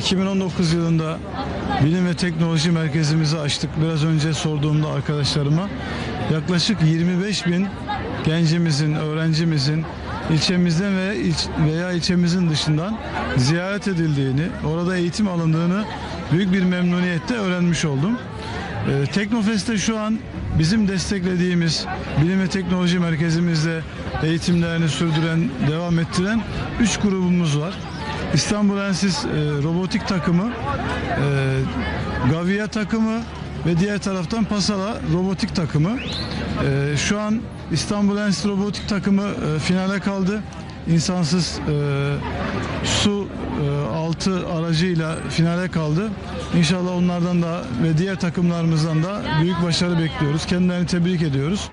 2019 yılında Bilim ve Teknoloji Merkezimizi açtık. Biraz önce sorduğumda arkadaşlarıma yaklaşık 25 bin gencimizin, öğrencimizin ilçemizden ve ilç- veya ilçemizin dışından ziyaret edildiğini, orada eğitim alındığını büyük bir memnuniyetle öğrenmiş oldum. Ee, Teknofest'te şu an bizim desteklediğimiz bilim ve teknoloji merkezimizde eğitimlerini sürdüren, devam ettiren 3 grubumuz var. İstanbul Ensis e, robotik takımı, e, Gavia takımı ve diğer taraftan Pasala robotik takımı. E, şu an İstanbul Ensis robotik takımı e, finale kaldı. İnsansız e, su e, altı aracıyla finale kaldı. İnşallah onlardan da ve diğer takımlarımızdan da büyük başarı bekliyoruz. Kendilerini tebrik ediyoruz.